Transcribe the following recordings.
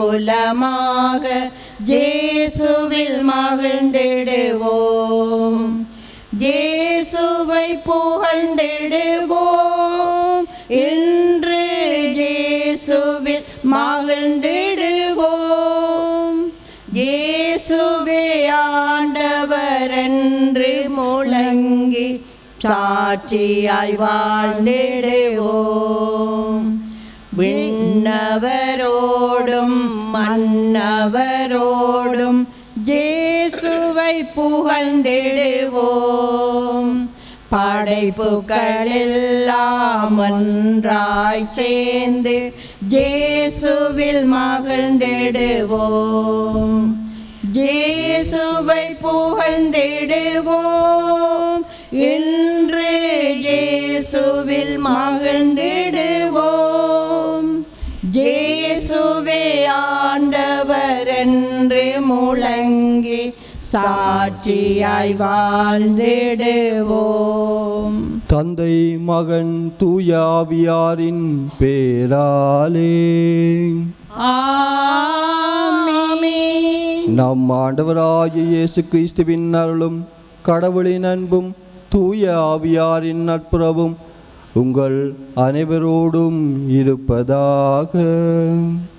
குலமாக இயேசுவில் மகிழ்ந்திடுவோம். இயேசுவை புகழ்ந்திடுவோம். இன்று இயேசுவில் மகிழ்ந்திடுவோம். இயேசுவே ஆண்டவர் என்று முழங்கி சாட்சியாய் வாழ்ந்திடுவோம். விண்ணவரோடும் மன்னவரோடும் மன்னவரோடும் ஜேசுவை புகழ்ந்திடுவோம். படைப்புகளெல்லாம் ஒன்றாய் சேர்ந்து ஜேசுவில் மகிழ்ந்திடுவோம். ஜேசுவை புகழ்ந்திடுவோம். இன்று ஜேசுவில் மகிழ்ந்திடுவோம் இயேசுவே ஆண்டவர் என்று முழங்கி சாட்சியாய் வாழ்ந்திடுவோம் தந்தை மகன் தூயாவியாரின் பேராலே. நம் ஆண்டவராகிய இயேசு கிறிஸ்துவின் அருளும் கடவுளின் அன்பும் தூய ஆவியாரின் நட்புறவும் உங்கள் அனைவரோடும் இருப்பதாக.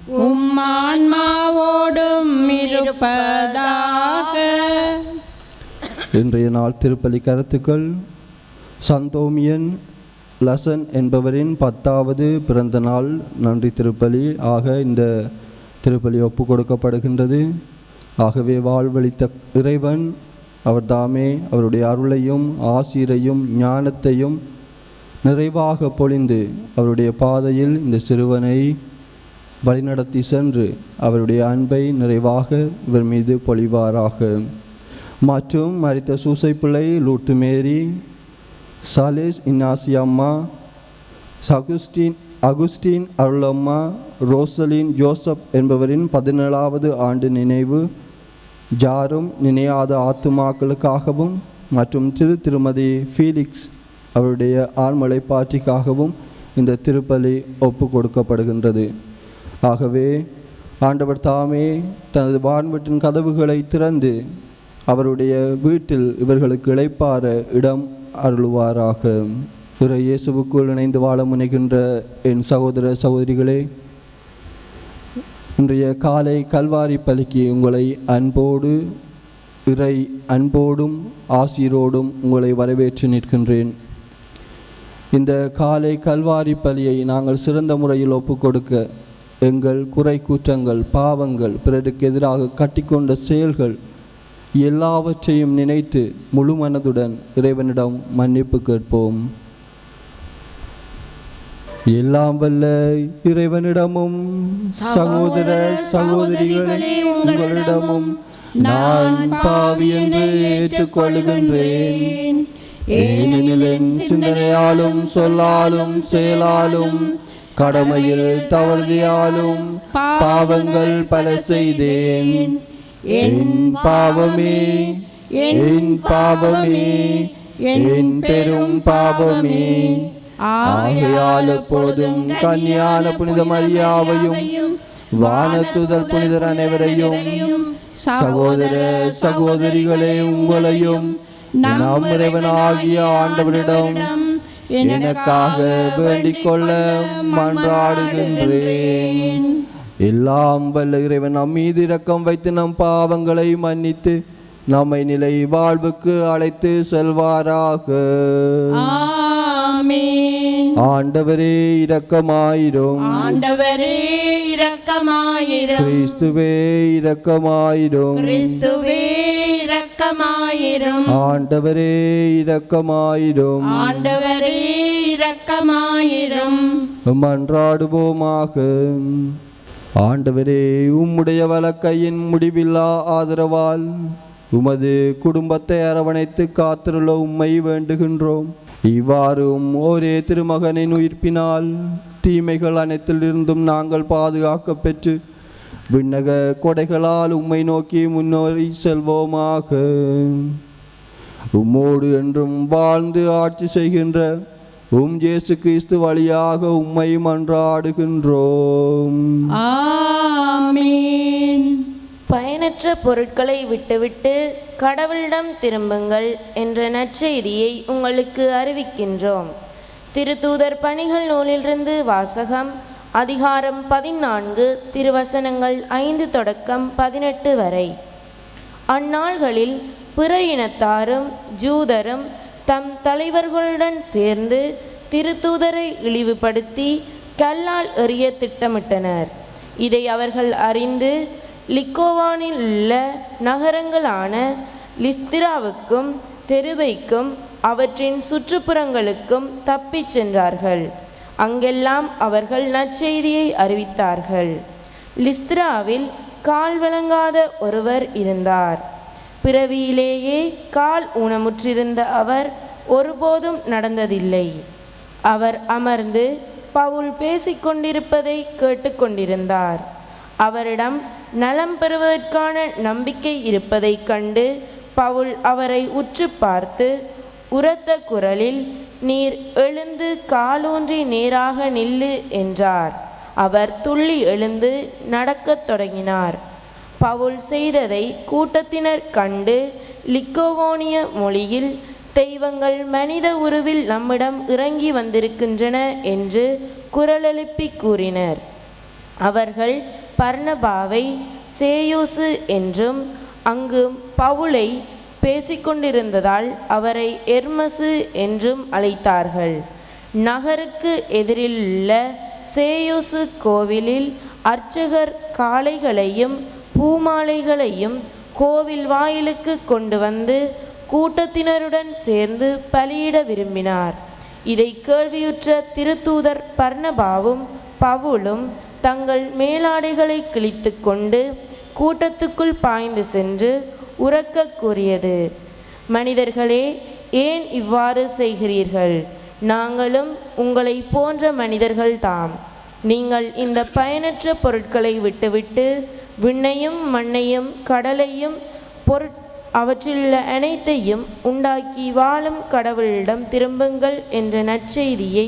உம் ஆன்மாவோடும் இருப்பதாக. இன்றைய நாள் திருப்பலி கருத்துக்கள். சந்தோமியன் லசன் என்பவரின் பத்தாவது பிறந்த நாள். நன்றி திருப்பலி. ஆக இந்த திருப்பலி ஒப்பு கொடுக்கப்படுகின்றது. ஆகவே வாழ்வழித்த இறைவன் அவர் தாமே அவருடைய அருளையும் ஆசிரையும் ஞானத்தையும் நிறைவாக பொழிந்து அவருடைய பாதையில் இந்த சிறுவனை வழிநடத்தி சென்று அவருடைய அன்பை நிறைவாக இவர் மீது பொழிவாராக. மற்றும் மரித்த சூசை பிள்ளை லூட்டு மேரி சாலேஸ் இன்னாசி அம்மா சகுஸ்டின் அகுஸ்டின் அருளம்மா ரோசலின் ஜோசப் என்பவரின் பதினேழாவது ஆண்டு நினைவு ஜாரும் நினையாத ஆத்துமாக்களுக்காகவும் மற்றும் திரு திருமதி ஃபீலிக்ஸ் அவருடைய ஆழ்மலை பாட்டிக்காகவும் இந்த திருப்பலி ஒப்பு கொடுக்கப்படுகின்றது ஆகவே ஆண்டவர் தாமே தனது வான்வீட்டின் கதவுகளை திறந்து அவருடைய வீட்டில் இவர்களுக்கு இளைப்பாற இடம் அருளுவாராக. இறை இயேசுவுக்குள் இணைந்து வாழ முனைகின்ற என் சகோதர சகோதரிகளே இன்றைய காலை கல்வாரி பலிக்கு உங்களை அன்போடு இறை அன்போடும் ஆசீரோடும் உங்களை வரவேற்று நிற்கின்றேன். இந்த காலை கல்வாரி பலியை நாங்கள் சிறந்த முறையில் ஒப்புக்கொடுக்க எங்கள் குறை கூற்றங்கள் பாவங்கள் பிறருக்கு எதிராக கட்டிக்கொண்ட செயல்கள் எல்லாவற்றையும் நினைத்து முழு மனதுடன் இறைவனிடம் மன்னிப்பு கேட்போம். எல்லாம் வல்ல இறைவனிடமும் சகோதர சகோதரிகளே உங்களிடமும் நான் பாவி என்று ஏற்றுக்கொள்கின்றேன். ஏனெனில் என் சிந்தனையாலும் சொல்லாலும் செயலாலும் கடமையில் தவறுதையாலும் பாவங்கள் பல செய்தேன். என் பாவமே என் பாவமே என் பெரும் பாவமே. ஆகையால் எப்போதும் கன்னியான புனித மரியாவையும் வானத்துதல் புனிதர் அனைவரையும் சகோதர சகோதரிகளே உங்களையும் நம் இறைவனாகிய ஆண்டவரிடம் எனக்காக வேண்டிக் கொள்ள மன்றாடுகின்றேன். எல்லாம் வல்ல இறைவன் நம் மீது இரக்கம் வைத்து நம் பாவங்களை மன்னித்து நம்மை நிலை வாழ்வுக்கு அழைத்து செல்வாராக. ஆண்டவரே இரக்கமாயிரும். ஆண்டவரே இரக்கமாயிரும். கிறிஸ்துவே இரக்கமாயிரும். கிறிஸ்துவே இரக்கமாயிரும். ஆண்டவரே இரக்கமாயிரும். ஆண்டவரே இரக்கமாயிரும். மன்றாடுவோமாக ஆண்டவரே உம்முடைய வலக்கையின் முடிவில்லா ஆதரவால் உமது குடும்பத்தை அரவணைத்து காத்திருள்ள உம்மை வேண்டுகின்றோம். இவ்வாறும் ஒரே திருமகனின் உயிர்ப்பினால் தீமைகள் அனைத்திலிருந்தும் நாங்கள் பாதுகாக்க பெற்று விண்ணக கொடைகளால் உம்மை நோக்கி முன்னோரி செல்வோமாக. உம்மோடு என்றும் வாழ்ந்து ஆட்சி செய்கின்ற உம் இயேசு கிறிஸ்து வழியாக உம்மை மன்றாடுகின்றோம் ஆமீன். பயனற்ற பொருட்களை விட்டுவிட்டு கடவுளிடம் திரும்புங்கள் என்ற நற்செய்தியை உங்களுக்கு அறிவிக்கின்றோம். திருத்தூதர் பணிகள் நூலிலிருந்து வாசகம் அதிகாரம் பதினான்கு திருவசனங்கள் ஐந்து தொடக்கம் பதினெட்டு வரை. அந்நாள்களில் பிற இனத்தாரும் ஜூதரும் தம் தலைவர்களுடன் சேர்ந்து திருத்தூதரை இழிவுபடுத்தி கல்லால் எறிய திட்டமிட்டனர். இதை அவர்கள் அறிந்து லிக்கோவானில் உள்ள நகரங்களான லிஸ்திராவுக்கும் தெருவைக்கும் அவற்றின் சுற்றுப்புறங்களுக்கும் தப்பிச் சென்றார்கள். அங்கெல்லாம் அவர்கள் நற்செய்தியை அறிவித்தார்கள். லிஸ்திராவில் கால் வழங்காத ஒருவர் இருந்தார். பிறவியிலேயே கால் ஊனமுற்றிருந்த அவர் ஒருபோதும் நடந்ததில்லை. அவர் அமர்ந்து பவுல் பேசிக்கொண்டிருப்பதை கேட்டுக்கொண்டிருந்தார். அவரிடம் நலம் பெறுவதற்கான நம்பிக்கை இருப்பதைக் கண்டு பவுல் அவரை உற்று பார்த்து உரத்த குரலில் நீர் எழுந்து காலூன்றி நேராக நில்லு என்றார். அவர் துள்ளி எழுந்து நடக்கத் தொடங்கினார். பவுல் செய்ததை கூட்டத்தினர் கண்டு லிக்கோவோனிய மொழியில் தெய்வங்கள் மனித உருவில் நம்மிடம் இறங்கி வந்திருக்கின்றன என்று குரலெழுப்பி கூறினர். அவர்கள் பர்ணபாவை சேயூசு என்றும் அங்கு பவுலை பேசிக்கொண்டிருந்ததால் அவரை எர்மசு என்றும் அழைத்தார்கள். நகருக்கு எதிரில் உள்ள சேயூசு கோவிலில் அர்ச்சகர் காளைகளையும் பூமாலைகளையும் கோவில் வாயிலுக்கு கொண்டு வந்து கூட்டத்தினருடன் சேர்ந்து பலியிட விரும்பினார். இதை கேள்வியுற்ற திருத்தூதர் பர்ணபாவும் பவுலும் தங்கள் மேலாடைகளை கிழித்து கொண்டு கூட்டத்துக்குள் பாய்ந்து சென்று உறக்க கூறியது மனிதர்களே ஏன் இவ்வாறு செய்கிறீர்கள்? நாங்களும் உங்களை போன்ற மனிதர்கள் தாம் நீங்கள் இந்த பயனற்ற பொருட்களை விட்டுவிட்டு விண்ணையும் மண்ணையும் கடலையும் பொருட் அவற்றிலுள்ள அனைத்தையும் உண்டாக்கி வாழும் கடவுளிடம் திரும்புங்கள் என்ற நற்செய்தியை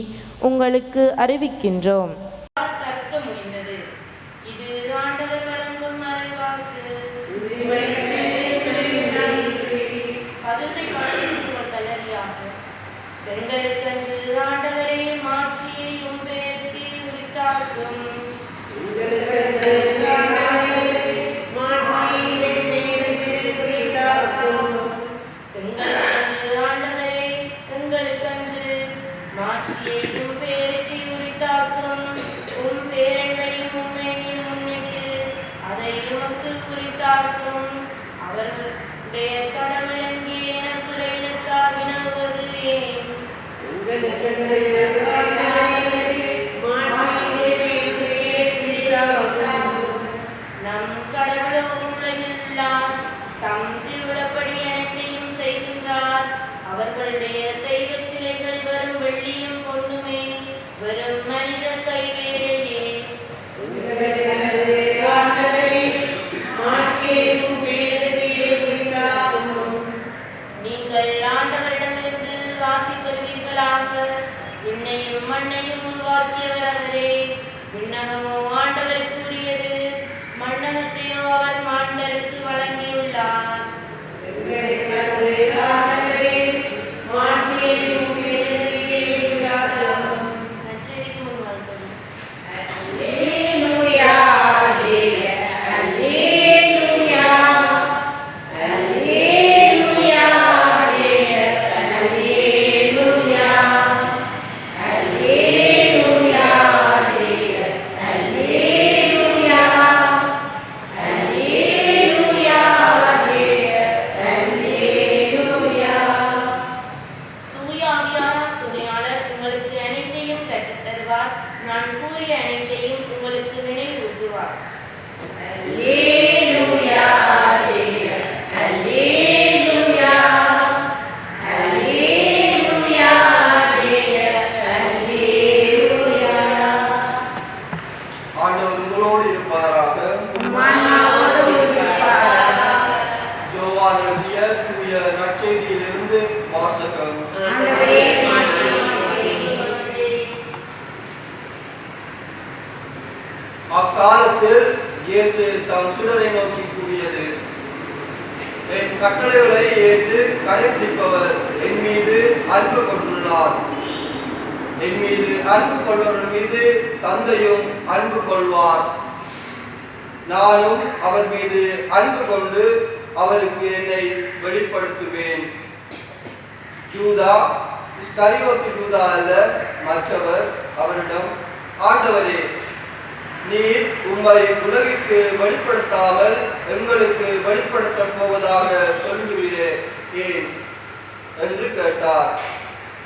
உங்களுக்கு அறிவிக்கின்றோம். தந்தையும் அன்பு கொள்வார். நானும் அவர் மீது அன்பு கொண்டு அவருக்கு என்னை வெளிப்படுத்துவேன். யூதா ஸ்கரியோத்து யூதா அல்ல மற்றவர் அவரிடம் ஆண்டவரே நீர் உம்மை உலகிற்கு வெளிப்படுத்தாமல் எங்களுக்கு வெளிப்படுத்த போவதாக சொல்லுகிறீரே ஏன்? என்று கேட்டார்.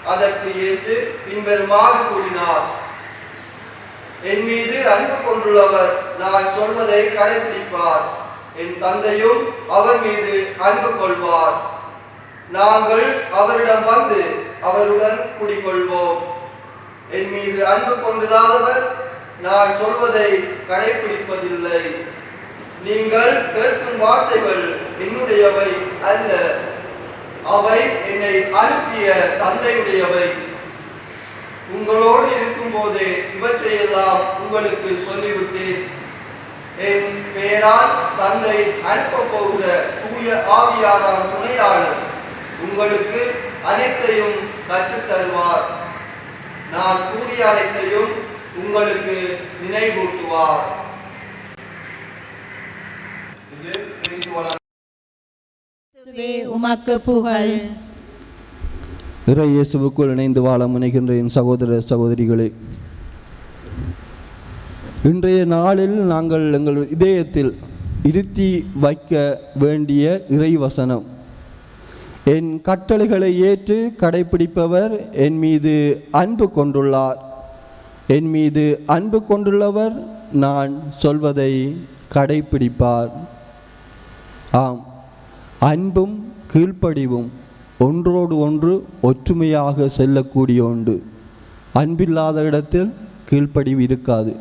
அதற்கு இயேசு பின்வருமாறு கூறினார் என் மீது அன்பு கொண்டுள்ளவர் நான் சொல்வதை கடைபிடிப்பார் என் தந்தையும் அவர் மீது அன்பு கொள்வார். நாங்கள் அவரிடம் வந்து அவருடன் குடிக்கொள்வோம் என் மீது அன்பு கொண்டிராதவர் நான் சொல்வதை கடைபிடிப்பதில்லை நீங்கள் கேட்கும் வார்த்தைகள் என்னுடையவை அல்ல. அவை என்னை அனுப்பிய தந்தையுடையவை. உங்களோடு இருக்கும்போதே இவற்றையெல்லாம் உங்களுக்கு சொல்லிவிட்டேன். என் பெயரால் தந்தை அனுப்பப் போகிற தூய ஆவியாராம் துணையாளர் உங்களுக்கு அனைத்தையும் கற்றுத் தருவார் நான் கூறிய அனைத்தையும் உங்களுக்கு நினைவூட்டுவார். உமக்கு புகழ். இறை இயேசுவுக்குள் இணைந்து வாழ முனைகின்ற என் சகோதர சகோதரிகளே இன்றைய நாளில் நாங்கள் எங்கள் இதயத்தில் இருத்தி வைக்க வேண்டிய இறை வசனம் என் கட்டளைகளை ஏற்று கடைபிடிப்பவர் என் மீது அன்பு கொண்டுள்ளார். என் மீது அன்பு கொண்டுள்ளவர் நான் சொல்வதை கடைபிடிப்பார். ஆம் அன்பும் கீழ்ப்படிவும். ஒன்றோடு ஒன்று ஒற்றுமையாக செல்லக்கூடிய ஒன்று. அன்பில்லாத இடத்தில் கீழ்ப்படிவு இருக்காது.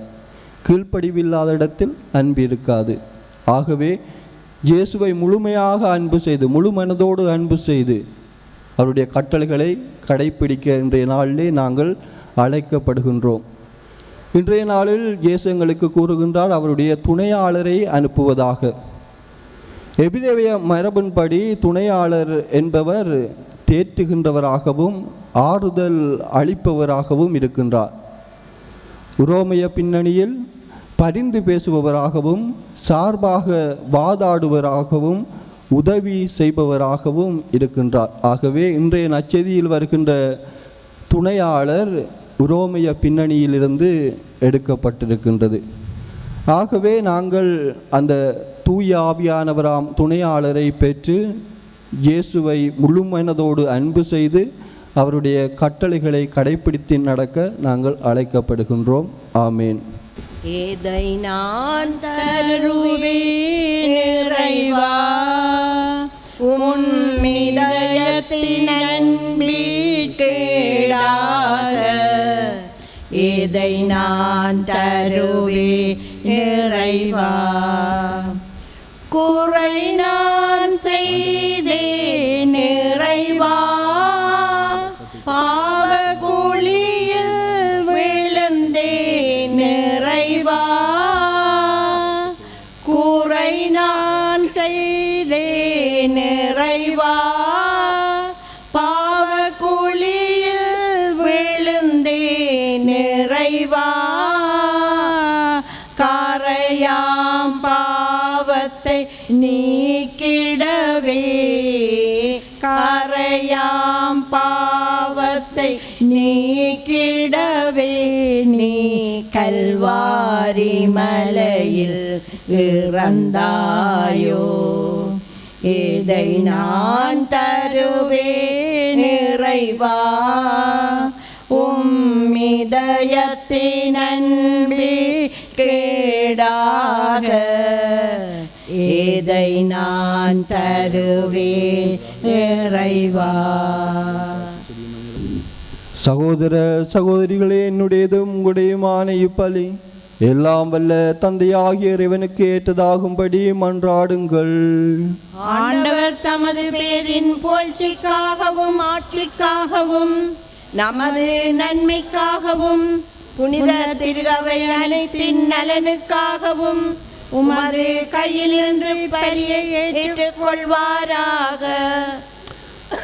கீழ்ப்படிவில்லாத இடத்தில் அன்பு இருக்காது. ஆகவே இயேசுவை முழுமையாக அன்பு செய்து முழு மனதோடு அன்பு செய்து அவருடைய கட்டளைகளை கடைப்பிடிக்க இன்றைய நாளிலே நாங்கள் அழைக்கப்படுகின்றோம். இன்றைய நாளில் இயேசு எங்களுக்கு கூறுகின்றார் அவருடைய துணையாளரை அனுப்புவதாக. எபிரேய மரபின்படி துணையாளர் என்பவர் தேற்றுகின்றவராகவும் ஆறுதல் அளிப்பவராகவும் இருக்கின்றார். உரோமைய பின்னணியில் பரிந்து பேசுபவராகவும் சார்பாக வாதாடுவராகவும் உதவி செய்பவராகவும் இருக்கின்றார். ஆகவே இன்றைய நச்செதியில் வருகின்ற துணையாளர் உரோமைய பின்னணியிலிருந்து எடுக்கப்பட்டிருக்கின்றது. ஆகவே நாங்கள் அந்த தூய ஆவியானவராம் துணையாளரை பெற்று இயேசுவை முழு மனதோடு அன்பு செய்து அவருடைய கட்டளைகளை கடைப்பிடித்து நடக்க நாங்கள் அழைக்கப்படுகின்றோம். ஆமேன். எதை நான் தருவேன் இறைவா? உன் இதயத்தின் அன்பீட்டேடாக எதை நான் தருவேன் இறைவா? குறை கரையாம் பாவத்தை நீக்கிடவே நீ கல்வாரி மலையில் இறந்தாயோ? இதை நான் தருவே நிறைவா உம்மிதயத்தின் கேடாக. இதை நான் தருவேன் சகோதர சகோதரிகளே என்னுடையதும் உங்களுடையமான இப்பலி எல்லாம் வல்ல தந்தையாகிய இறைவனுக்கு ஏற்றதாகும்படி மன்றாடுங்கள். ஆண்டவர் தமது பேரின் புகழ்ச்சிக்காகவும் ஆட்சிக்காகவும் நமது நன்மைக்காகவும் புனித திருகவை அனைத்தின் நலனுக்காகவும் உமது கையிலிருந்து பலியை ஏற்றுக்கொள்வாராக.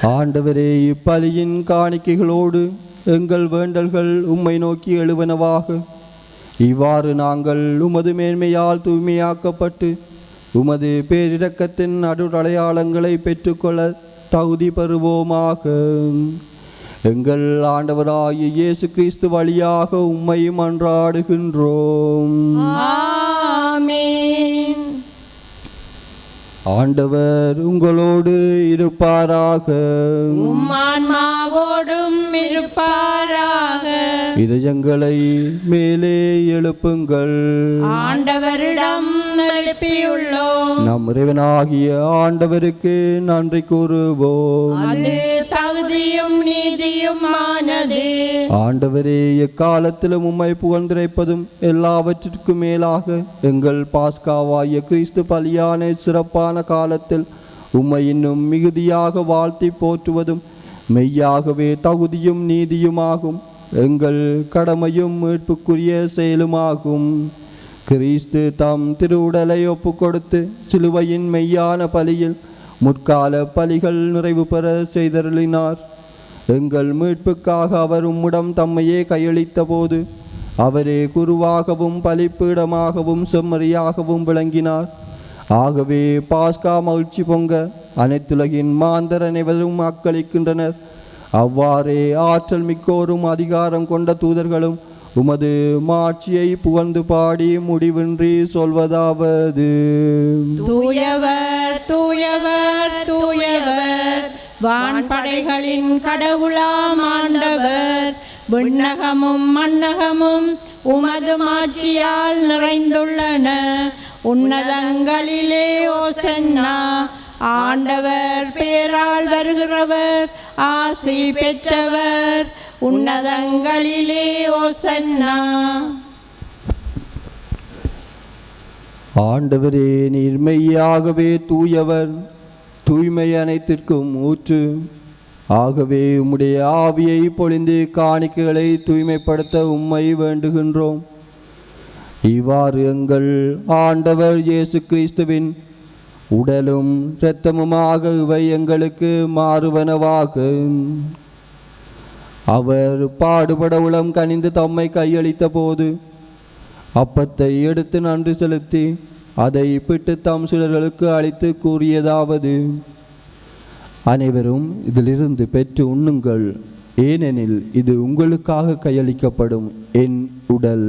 ஆண்டவரே இப்பலியின் காணிக்கைகளோடு எங்கள் வேண்டல்கள் உம்மை நோக்கி எழுவனவாக. இவ்வாறு நாங்கள் உமது மேன்மையால் தூய்மையாக்கப்பட்டு உமது பேரிரக்கத்தின் அடையாளங்களை பெற்றுக்கொள்ள தகுதி பெறுவோமாக. எங்கள் ஆண்டவராகிய இயேசு கிறிஸ்து வழியாக உம்மை மன்றாடுகின்றோம் ஆண்டவர் உங்களோடு இருப்பாராக. உம்மான்மாவோடும் இருப்பாராக இதயங்களை மேலே எழுப்புங்கள். ஆண்டவரிடம் எழுப்பியுள்ளோம். நம் இறைவனாகிய ஆண்டவருக்கு நன்றி கூறுவோம். தகுதியும் நீதியுமானது ஆண்டவரே எக்காலத்திலும் உம்மை புகழ்ந்திரைப்பதும் எல்லாவற்றிற்கும் மேலாக எங்கள் பாஸ்காவாகிய கிறிஸ்து பலியான சிறப்பான காலத்தில் உம்மை இன்னும் மிகுதியாக வாழ்த்தி போற்றுவதும் மெய்யாகவே தகுதியும் நீதியுமாகும். எங்கள் கடமையும் மீட்புக்குரிய செயலுமாகும். கிறிஸ்து தம் திருவுடலை ஒப்புக்கொடுத்து சிலுவையின் மெய்யான பலியில் முற்கால பலிகள் நிறைவு பெற செய்தருளினார். எங்கள் மீட்புக்காக அவர் உம்மிடம் தம்மையே கையளித்த போது அவரே குருவாகவும் பலிப்பீடமாகவும் செம்மறியாகவும் விளங்கினார். ஆகவே பாஸ்கா மகிழ்ச்சி பொங்க அனைத்துலகின் மாந்தர் அனைவரும் அக்களிக்கின்றனர் அவ்வாறே ஆற்றல் மிக்கோரும் அதிகாரம் கொண்ட தூதர்களும் உமது மாட்சியை புகழ்ந்து பாடி முடிவின்றி சொல்வதாவது. தூயவர் தூயவர் தூயவர் வான்படைகளின் கடவுளாம் ஆண்டவர் விண்ணகமும் மன்னகமும் உமது மாட்சியால் நிறைந்துள்ளன. உன்னதங்களிலே ஓசன்னா ஆண்டவர் பேரால் வருகிறவர் ஆசி பெற்றவர் உன்னதங்களிலே ஓசன்னா. ஆண்டவரே நீர்மையாகவே தூயவர் தூய்மை அனைத்திற்கும் ஊற்று. ஆகவே உம்முடைய ஆவியை பொழிந்து காணிக்கைகளை தூய்மைப்படுத்த உம்மை வேண்டுகின்றோம். இவ்வாறு எங்கள் ஆண்டவர் இயேசு கிறிஸ்துவின் உடலும் இரத்தமுமாக இவை எங்களுக்கு மாறுவனவாக. அவர் பாடுபட உளம் கனிந்து தம்மை கையளித்த போது அப்பத்தை எடுத்து நன்றி செலுத்தி அதை பிட்டு தம் சிலர்களுக்கு அளித்து கூறியதாவது அனைவரும் இதிலிருந்து பெற்று உண்ணுங்கள். ஏனெனில் இது உங்களுக்காக கையளிக்கப்படும் என் உடல்.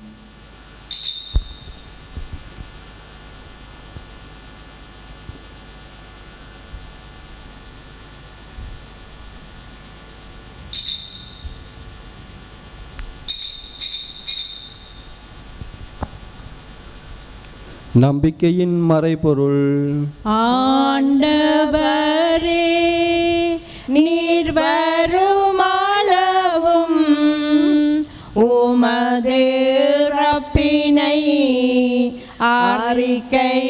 நம்பிக்கையின் மறைபொருள். ஆண்டவரே நீர் வருமாளவும் உமது ரப்பினை அறிக்கையிடுகின்றோம்.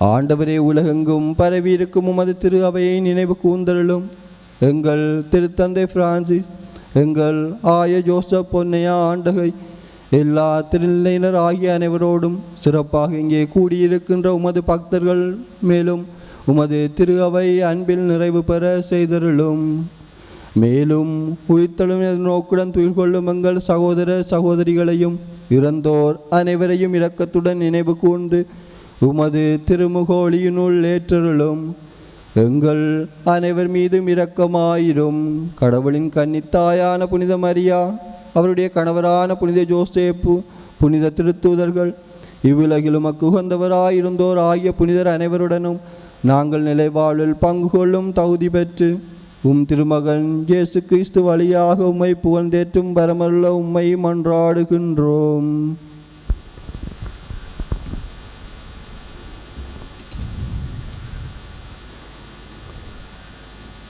ஆண்டவரே உலகெங்கும் பரவியிருக்கும் உமது திரு அவையை நினைவு கூந்தலும் எங்கள் திருத்தந்தை பிரான்சிஸ் எங்கள் ஆய ஜோசப் பொன்னையா ஆண்டகை எல்லா திருநிலையினர் ஆகிய அனைவரோடும் சிறப்பாக இங்கே கூடியிருக்கின்ற உமது பக்தர்கள் மேலும் உமது திரு அவை அன்பில் நிறைவு பெற செய்தருளும். மேலும் உயிர்த்தலும் நோக்குடன் துயில் கொள்ளும் எங்கள் சகோதர சகோதரிகளையும் இறந்தோர் அனைவரையும் இரக்கத்துடன் நினைவு கூர்ந்து உமது திருமுகோழியினுள் ஏற்றருளும். எங்கள் அனைவர் மீதும் இரக்கமாயிரும். கடவுளின் கன்னித்தாயான புனித மரியா அவருடைய கணவரான புனித ஜோசேப்பு புனித திருத்தூதர்கள் இவ்வுலகிலும் அக்குகந்தவராயிருந்தோர் ஆகிய புனிதர் அனைவருடனும் நாங்கள் நிலைவாழ்வில் பங்கு கொள்ளும் தகுதி பெற்று உம் திருமகன் இயேசு கிறிஸ்து வழியாக உம்மை புகழ்ந்தேற்றும் பரமல்ல உம்மை மன்றாடுகின்றோம்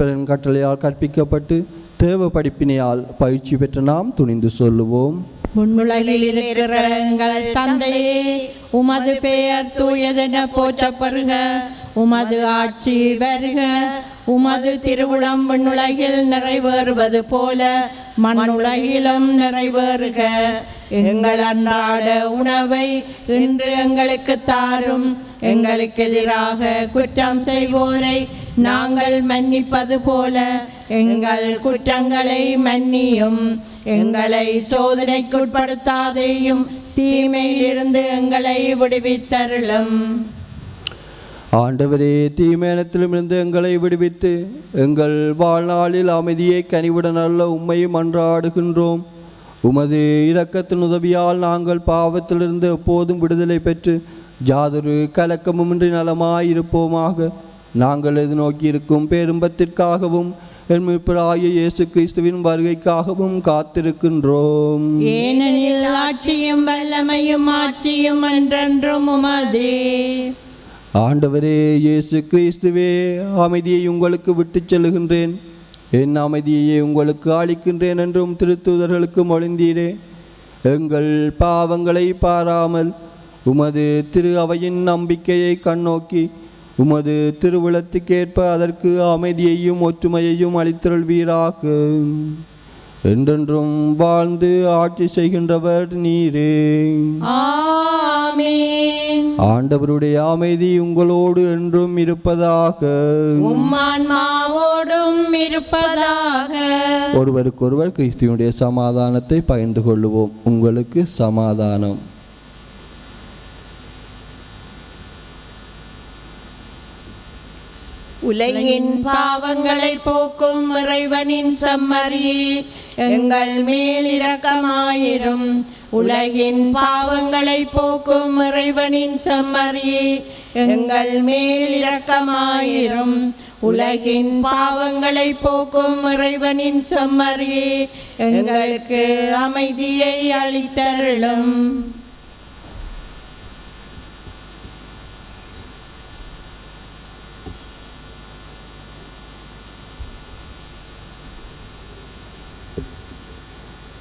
மேற்பரன் கட்டளையால் கற்பிக்கப்பட்டு தேவ படிப்பினையால் பயிற்சி பெற்ற நாம் துணிந்து சொல்லுவோம். முன்னுலகில் இருக்கிற எங்கள் தந்தையே உமது பெயர் தூயதென போற்றப்படுக உமது ஆட்சி வருக உமது திருவுளம் விண்ணுலகில் நிறைவேறுவது போல மண்ணுலகிலும் நிறைவேறுக. எங்கள் அன்றாட உணவை இன்று எங்களுக்கு தாரும் எங்களுக்கு எதிராக குற்றம் செய்வோரை நாங்கள் மன்னிப்பது போல எங்கள் குற்றங்களை மன்னியும். எங்களை சோதனைக்குட்படுத்தாதேயும் தீமையிலிருந்து எங்களை விடுவித்தருளும். ஆண்டவரே தீமேனத்திலுமிருந்து எங்களை விடுவித்து எங்கள் வாழ்நாளில் அமைதியை கனிவுடன் அல்ல உண்மையும் அன்றாடுகின்றோம். உமது இரக்கத்தின் உதவியால் நாங்கள் பாவத்திலிருந்து எப்போதும் விடுதலை பெற்று ஜாதொரு கலக்கமுமின்றி நலமாயிருப்போமாக. நாங்கள் எதிர்நோக்கி இருக்கும் பேரும்பத்திற்காகவும் என் மீட்பராகிய இயேசு கிறிஸ்துவின் வருகைக்காகவும் காத்திருக்கின்றோம். ஏனெனில் ஆட்சியும் வல்லமையும் ஆட்சியும் என்றென்றும் உமதே. ஆண்டவரே இயேசு கிறிஸ்துவே அமைதியை உங்களுக்கு விட்டுச் செல்லுகின்றேன். என் அமைதியையே உங்களுக்கு அளிக்கின்றேன் என்றும் திருத்தூதர்களுக்கு மொழிந்தீரே. எங்கள் பாவங்களை பாராமல் உமது திரு அவையின் நம்பிக்கையை கண்ணோக்கி உமது திருவிழத்துக்கேற்ப அதற்கு அமைதியையும் ஒற்றுமையையும் அளித்தருள்வீராக. என்றென்றும் வாழ்ந்து ஆட்சி செய்கின்றவர் நீரே. ஆண்டவருடைய அமைதி உங்களோடு என்றும் இருப்பதாக. இருப்பதாக. ஒருவருக்கொருவர் கிறிஸ்துவனுடைய சமாதானத்தை பகிர்ந்து கொள்ளுவோம். உங்களுக்கு சமாதானம். உலகின் பாவங்களை போக்கும் இறைவனின் சம்மரியே எங்கள் மேல் இரக்கமாயிரும். உலகின் பாவங்களை போக்கும் இறைவனின் சம்மரியே எங்கள் மேல் இரக்கமாயிரும். உலகின் பாவங்களை போக்கும் இறைவனின் சம்மரியே எங்களுக்கு அமைதியை அளித்தருளும்.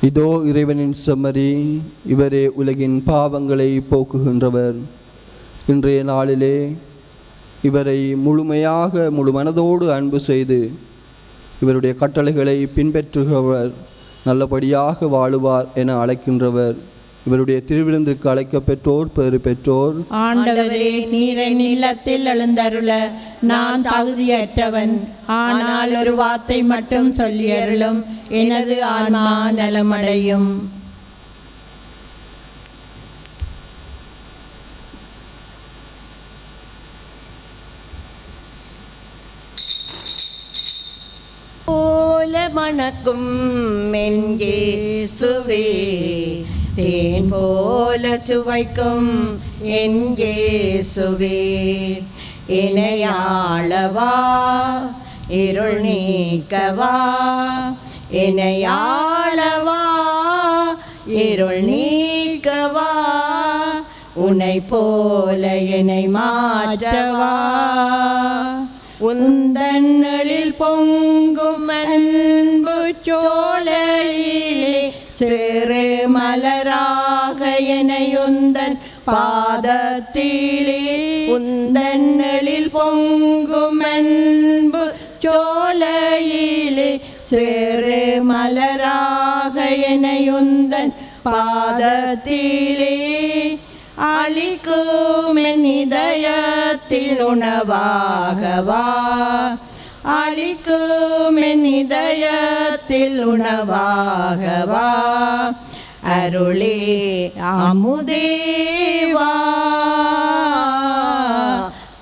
இதோ இறைவனின் செம்மறி இவரே உலகின் பாவங்களை போக்குகின்றவர். இன்றைய நாளிலே இவரை முழுமையாக முழு மனதோடு அன்பு செய்து இவருடைய கட்டளைகளை பின்பற்றுகிறவர் நல்லபடியாக வாழுவார் என அழைக்கின்றவர். இவருடைய திருவிருந்திற்கு அழைக்க பெற்றோர் பெறு பெற்றோர். ஆண்டவரே நீரை நிலத்தில் எழுந்தருள நான் தகுதியற்றவன். ஆனால் ஒரு வார்த்தை மட்டும் சொல்லி அருளும் எனது ஆன்மா நலமடையும். போல மணக்கும் மென்கேசுவே தேன் போல சுவைக்கும் என் இயேசுவே. இணையாளவா இருள் நீக்கவா. இணையாளவா இருள் நீக்கவா. உன்னை போல என்னை மாற்றவா. உந்தன்னலில் பொங்கும் அன்பு சோலையிலே சிறு மலராக எனையுந்தன் பாதத்திலே உந்தன்னலில் பொங்கும் அன்பு சோலையிலே சிறு மலராக எனையுந்தன் பாதத்திலே அழிக்கும் என் இதயத்தில் உணவாகவா அளிக்கும் என் இதயத்தில் உணவாகவா? அருளே அமுதேவா.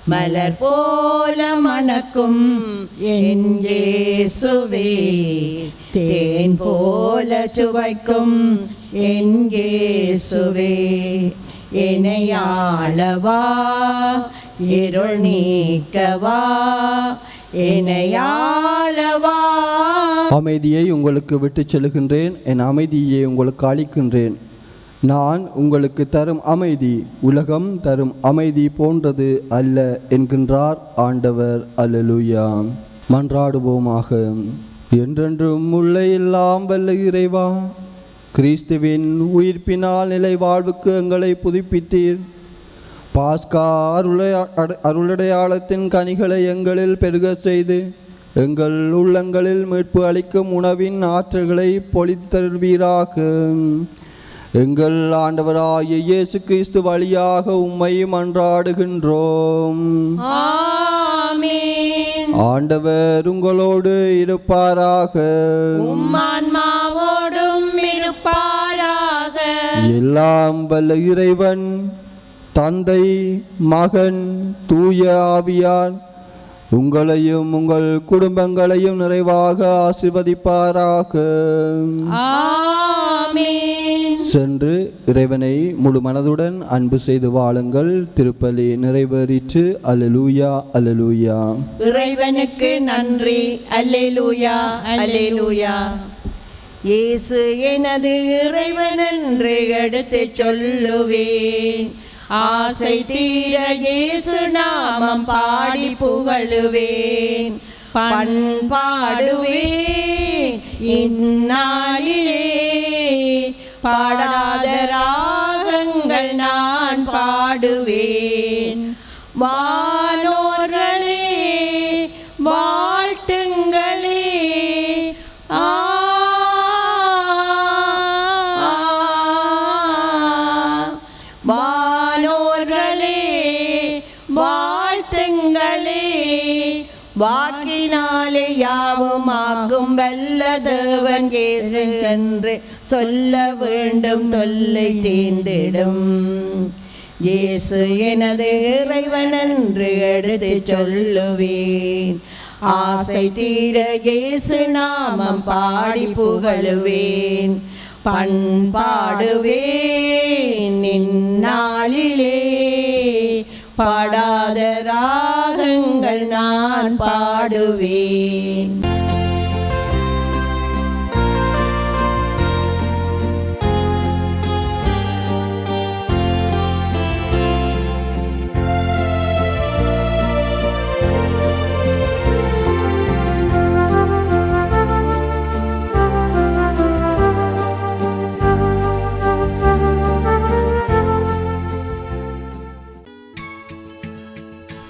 மலர் போல மணக்கும் என் இயேசுவே. தேன் போல சுவைக்கும் என் இயேசுவே. இணையாளவா இருள் நீக்கவா? அமைதியை உங்களுக்கு விட்டுச் செல்கின்றேன் என் அமைதியை உங்களுக்கு அளிக்கின்றேன். நான் உங்களுக்கு தரும் அமைதி உலகம் தரும் அமைதி போன்றது அல்ல என்கின்றார் ஆண்டவர். அல்லலுயா. மன்றாடுவோமாக. என்றென்றும் உள்ள எல்லாம் வல்ல இறைவா கிறிஸ்துவின் உயிர்ப்பினால் நிலை வாழ்வுக்கு எங்களை புதுப்பித்தீர். பாஸ்கா அருளை அருளடையாளத்தின் கனிகளை எங்களில் பெருக செய்து எங்கள் உள்ளங்களில் மீட்பு அளிக்கும் உணவின் ஆற்றல்களை பொழித்தருவீராக. எங்கள் ஆண்டவராகிய இயேசு கிறிஸ்து வழியாக உம்மை மன்றாடுகின்றோம் ஆண்டவர் உங்களோடு இருப்பாராக. இருப்பாராக. எல்லாம் வல்ல இறைவன் தந்தை மகன் தூய ஆவியான் உங்களையும் உங்கள் குடும்பங்களையும் நிறைவாக ஆசிர்வதிப்பாராக. சென்று இறைவனை முழு மனதுடன் அன்பு செய்து வாழுங்கள். திருப்பலி நிறைவேறிற்று. அல்லேலூயா அல்லேலூயா. இறைவனுக்கு நன்றி. அல்லேலூயா அல்லேலூயா. இயேசு எனது இறைவன் என்று எடுத்து சொல்லுவேன். ஆசை தீர இயேசு நாமம் பாடி புகழுவேன். பண்பாடுவேன் இந்நாளிலே. பாடாத ராகங்கள் நான் பாடுவேன். யாவும் யாவுமாக்கும் வல்ல தேவன் இயேசு என்று சொல்ல வேண்டும் தொல்லை தீர்ந்திடும். இயேசு எனது இறைவன் என்று எடுத்து சொல்லுவேன் ஆசை தீர இயேசு நாமம் பாடி புகழுவேன். பண்பாடுவேன் நின்னாளிலே பாடாத ராகங்கள் நான் பாடுவேன்.